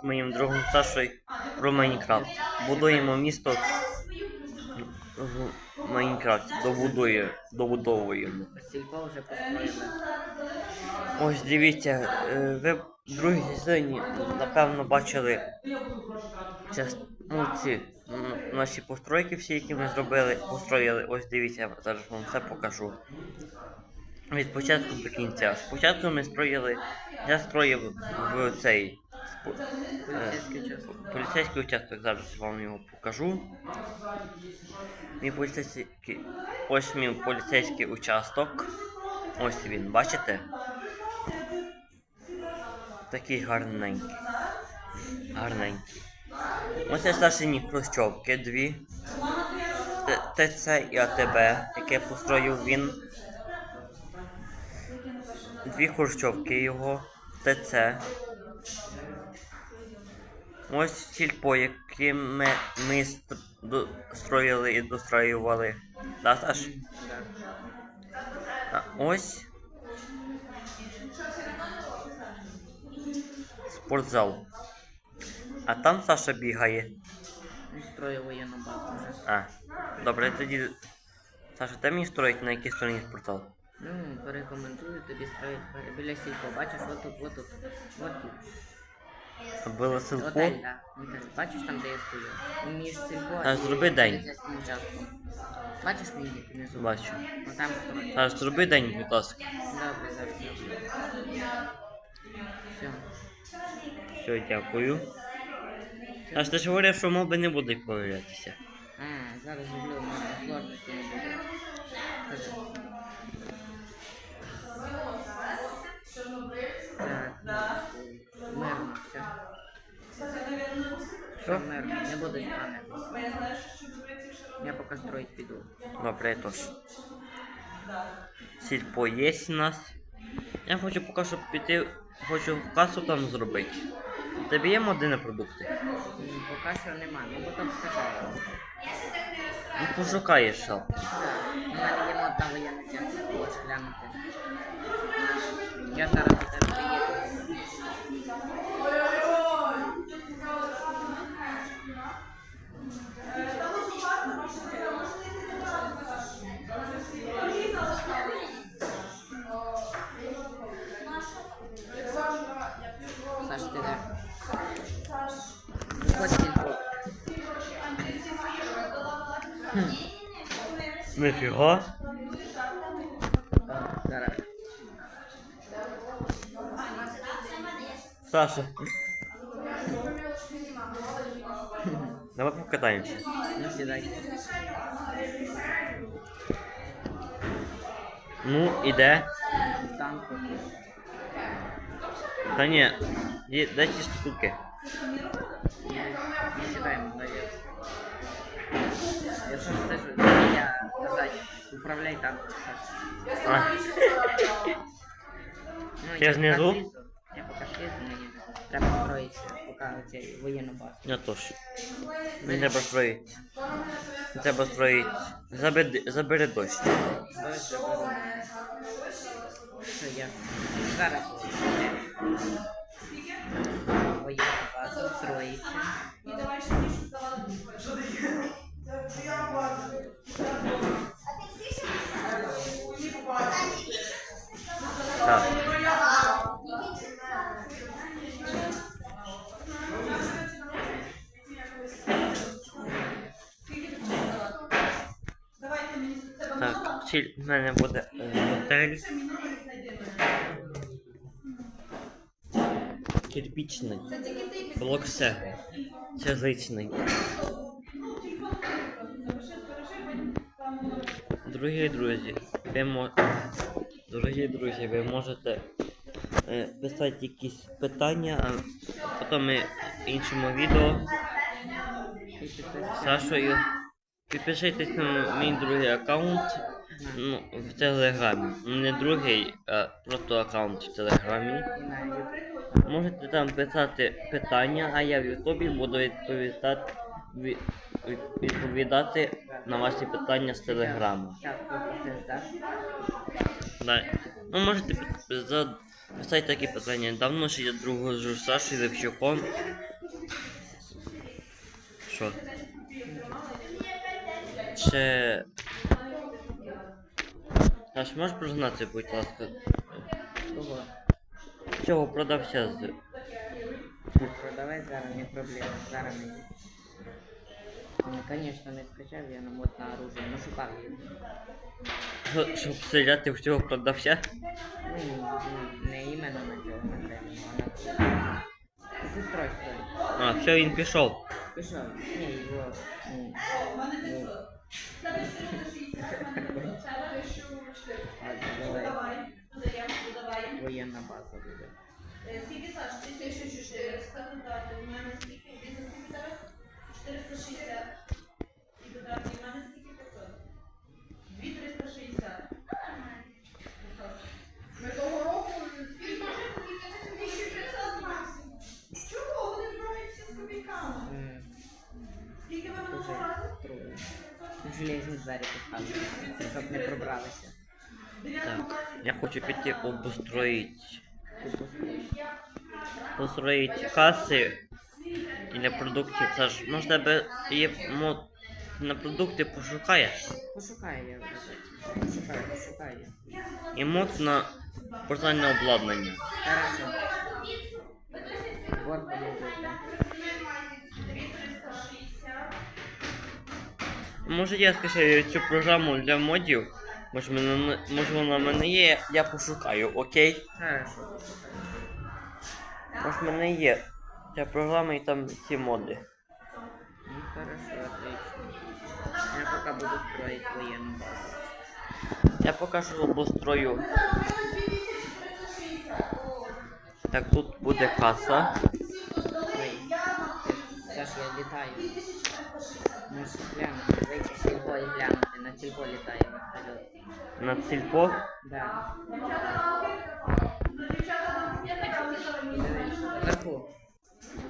з моїм другом Сашою про Майнкрафт. Будуємо місто в Майнкрафті. Добудує, добудовуємо. Сільпо вже построїли. Ось дивіться, е, ви в другій частині, напевно, бачили час, наші постройки всі, які ми зробили, построїли. Ось дивіться, зараз вам все покажу. Від початку до кінця. Спочатку ми строїли, я строїв в цей Поліцейський час. поліцейський участок, зараз вам його покажу. Мій поліцейський, ось мій поліцейський участок. Ось він, бачите? Такий гарненький. Гарненький. Ось це Сашині хрущовки дві. ТЦ і АТБ, яке построїв він. Дві хрущовки його. ТЦ. Ось сільпо, яке ми, ми строїли і достроювали. Да, Саш? А ось спортзал. А там Саша бігає. Він воєнну базу. А, добре, тоді. Саша, ти мені строїть на якій стороні спортзал? Ну, порекомендую тобі строїть біля сільпо. Бачиш, отут, отут. Отут. Було силпо. Отель, да. Бачиш там, де я стою? Між сільпо А, зроби день. Бачиш мій внизу? Бачу. Отам строй. Саш, зроби день, будь ласка. Добре, завжди. Все. Все, дякую. Саш, ти ж говорив, що моби не будуть появлятися. А, зараз зроблю, може, сложності не буде. Кажи. Так, мирно, все. Все мирно, не. Я поки строїть піду. Добре, я теж. Сільпо є у нас. Я хочу поки що піти, хочу касу там зробити. У Тебе є модини продукти? Поки що нема, ну потім скажу. Ну пошукаєш що. Так, у мене є мод на воєнний центр, хочеш глянути. Я зараз тебе приїду. Нифіга. Саша. Давай покатаємося. Ну, сідай. Ну, іде. Та ні, є, ті штуки. Управляй танком. А, Ну, Я знизу? Я поки слізу, мені треба строїтися, поки оцей воєнну базу. я теж. Мені треба строїти. Мені треба строїти. Забери, забери дощ. Дощ заберу. Що я? Зараз. Воєнна база строїться. Так. Так, ціль в мене буде е, готель. Кирпічний. Блок С. Язичний. Дорогі друзі, ви мо... Дорогі друзі, ви можете е, писати якісь питання, а потім ми в іншому відео з Сашою. Підпишитесь на мій другий аккаунт ну, в Телеграмі. Не другий, а просто аккаунт в Телеграмі. Можете там писати питання, а я в Ютубі буду відповідати, від- відповідати на ваші питання з Телеграму. Да. Ну, можете під- за- Писать такі питання. Давно ж я другу з Сашою Левчуком. Що? Ще... Саш, можеш признатися, будь ласка, цього продавця з... Продавець зараз не проблема. Зараз не. Ну, конечно, не скачав, я на модне оружие, ну шукав її. Що- Щоб стріляти в цього продавця? Ну, ну, не іменно на цього конкретно, а на з сестрою своєю. А, все, він пішов. Пішов. Ні, його. Ну, ну. Ладно, давай. Воєнна база буде. Скільки Саш? 1400 додати. У мене скільки? Бізнес скільки зараз? 460. І додати. У мене скільки 500? 2360. Ми того року скільки? 1500 максимум. Чого? Вони збирають всі з копійками. Скільки ви минулого разу? трудно. Железні двері поставили, щоб не пробралися. Так, я хочу піти обустроїть. Построїть каси і на продуктів. Саш, може тебе є мод на продукти пошукаєш? Пошукаю я. Пошукаю, пошукаю. І мод на портальне обладнання. Хорошо. Вот. Може я скачаю цю програму для модів? Може, мене, може вона в мене є, я пошукаю, окей? Хорошо. Може в мене є ця програма і там ці моди. Ну хорошо, отлично. Я пока буду строить военную базу. Я покажу обустрою. Так, тут буде каса. Сейчас я летаю. Можешь глянуть, зайти в сельпо и глянуть. На сельпо летаю. На сільпо. Да. Вверху.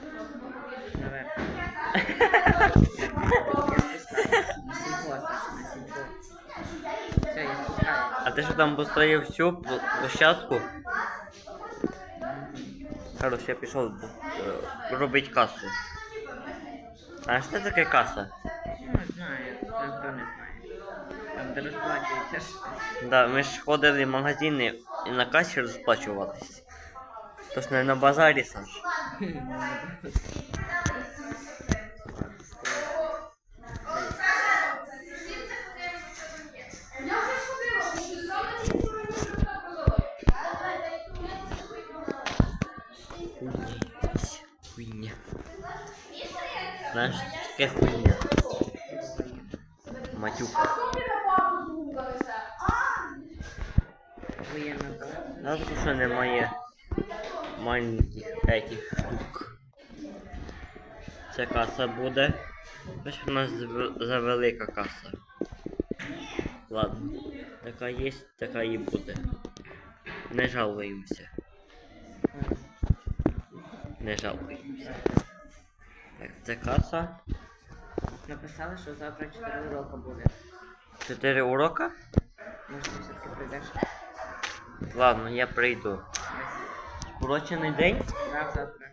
А ти що там обустроїв всю площадку? Хорош, я пішов е, робити касу. А що таке каса? Ну, знаю, ніхто не знає. Там де розплачується. Да, ми ж ходили в магазини і на касі розплачувались. Тож не на базарі, Саш. Хуйня. Знаєш, що таке хуйня. Матюка. Воєнна база. Нас що немає маленьких этих штук. Ця каса буде. Ось у нас зв- завелика каса. Ладно. Така є, така і буде. Не жалуємося. Не жалуємося. Так, це каса. Написали, що завтра 4 уроки буде. Чотири урока? Може, ти все-таки прийдеш? Ладно, я прийду. Урочений день? Так, завтра.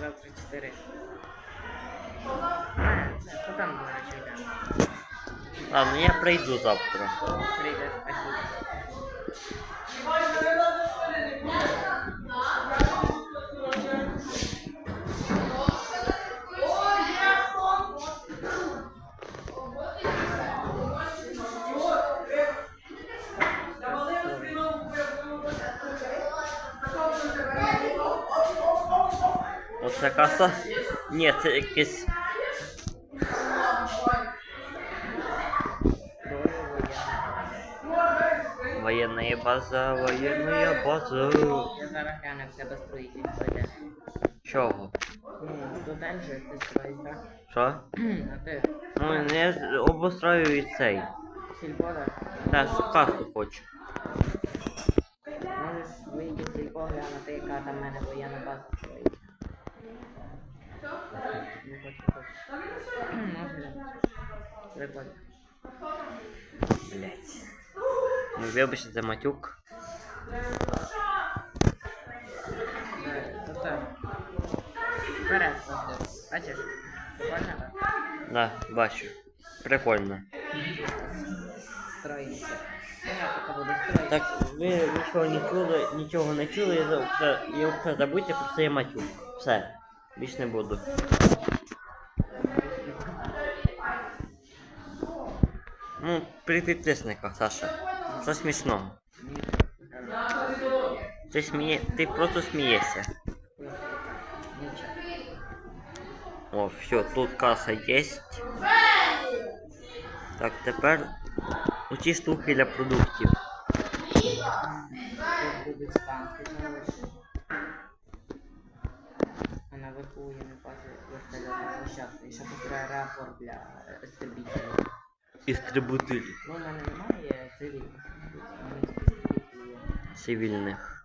Завтра 4. А, там потім, до речі, йдемо. Ладно, я прийду завтра. Прийдеш, спасибо. Якесь. Троє воєнна. Воєнна база, воєнна база. Я зараз гляну, як тебе строїтельство йде. Чого? Ну, тунель же ти строїш, так? Що? А ти Ну, я обустрою і цей. сільпо, так? Та касу хочу. Можеш вийти сільпо, глянути, яка там в мене воєнна база строїть. Ну, хоч, хоч. Можна. Прикольно. Блять. Ну, вибачте за матюк. Е, Тобто, вперед просто. Бачиш? Прикольно, так? Да, бачу. Прикольно. Строїться. Ну, я поки буду строїти. Так, ви нічого не чули, нічого не чули, і за- все, і все забудьте про це матюк. Все. Більш не буду. Ну, при підписниках, Саша. Що смішного? Ти сміє. Ти просто смієшся. Нічого. О, все, тут каса есть. Так, тепер оці штуки для продуктів. А наверху я не бачу вертольотна площадка. І ще построє реактор для істребителів. Істрибутилів Ну, у мене немає цивільних у мене тільки є. цивільних.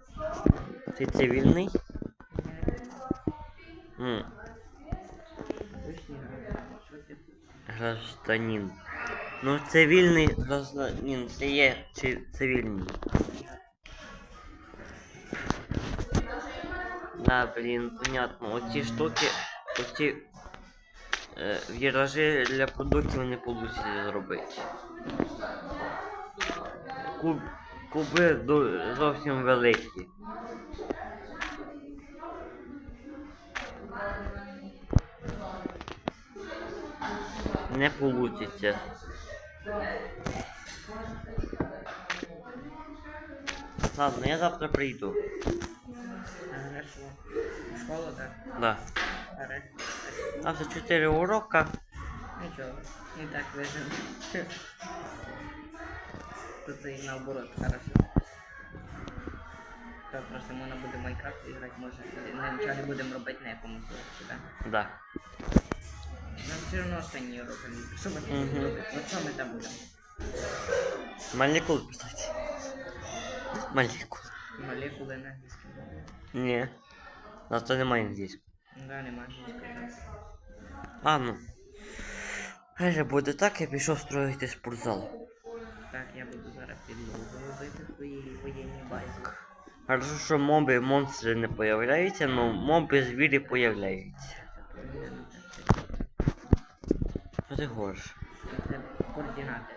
Ти цивільний? М, Що ти? гражданин. Ну, цивільний гражданин, це є чи цивільний. Да, блін, понятно. Оці штуки, оці е, віражі для продуктів не вийде зробити. Куб, куби зовсім великі. Не получиться. Ладно, я завтра прийду. В школу, так? Да. Хорошо. Завтра 4 урока. Нічого, не так вижимо. Тут і наоборот, хорошо. То просто можна буде Майнкрафт грати, може. Нічого не будемо робити на якомусь уроці, так? Да. Нам все одно останні уроки. Що ми там будемо робити? От що ми там будемо? Молекул писати. Молекул. Молекули на англійській мові. Ні. Завтра немає англійського. Да, нема англійської. так. Ладно. Хай же буде так, я пішов строїти спортзал. Так, я буду зараз підлогу робити в своїй воєнній базі. Хорошо, що моби монстри не появляються, но моби звірі появляються. Що ти говориш? Координати.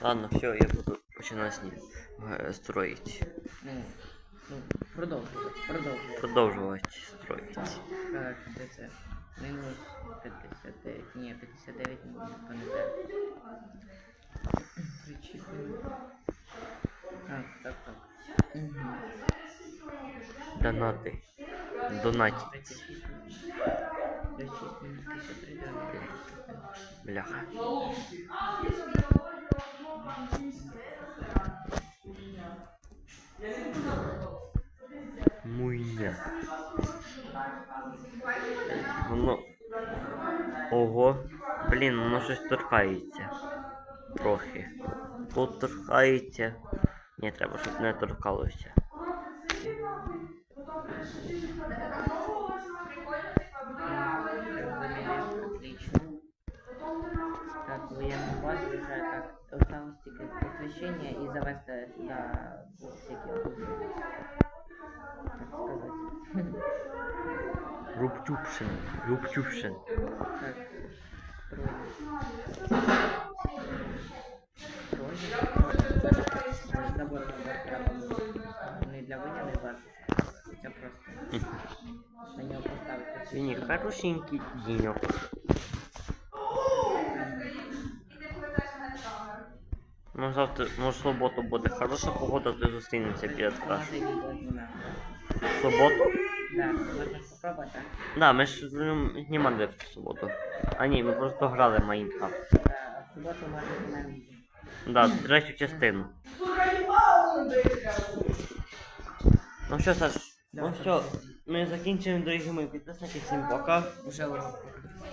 Ладно, все, я буду починати з ним е, строїти. Ну, ну, продовжувати, продовжувати. Продовжувати строїти. Так, де це? Мінус 59, ні, 59 не пам'ятаю. Причислено. Так, так, так. Угу. Донати. Донатіть. 36 мінус. 36 мінус 53, да, 36. Бляха. Муйня. Воно. Ого. Блін, воно щось торкається. Трохи. Тут торкається. Ні, треба, щоб не торкалося. посвящение и завести сюда всякие оружия. Так сказать. Рубчупшин. Рубчупшин. Так, строим. Строим. Забор забор треба буде. Не для воєнної бази. Це просто. На нього поставити. Сьогодні хорошенький діньок. Завтра, може, в суботу буде хороша погода, то зустрінемося біля відео знімемо. В суботу? Да, можна спробувати? Да, ми ж м, знімали в суботу. А ні, ми просто грали в Майнкрафт. В суботу можна відео. Да, третю частину. Ну що, Саш, ну що, ми закінчуємо, дорогі мої підписники. Всім пока. Уже урок.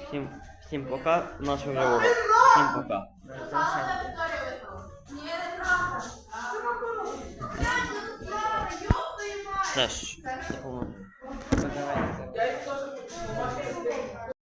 Всім, Всім пока. Нашого вже урок. Всім пока. Залишайте. Теж. Це помилка. Я їх теж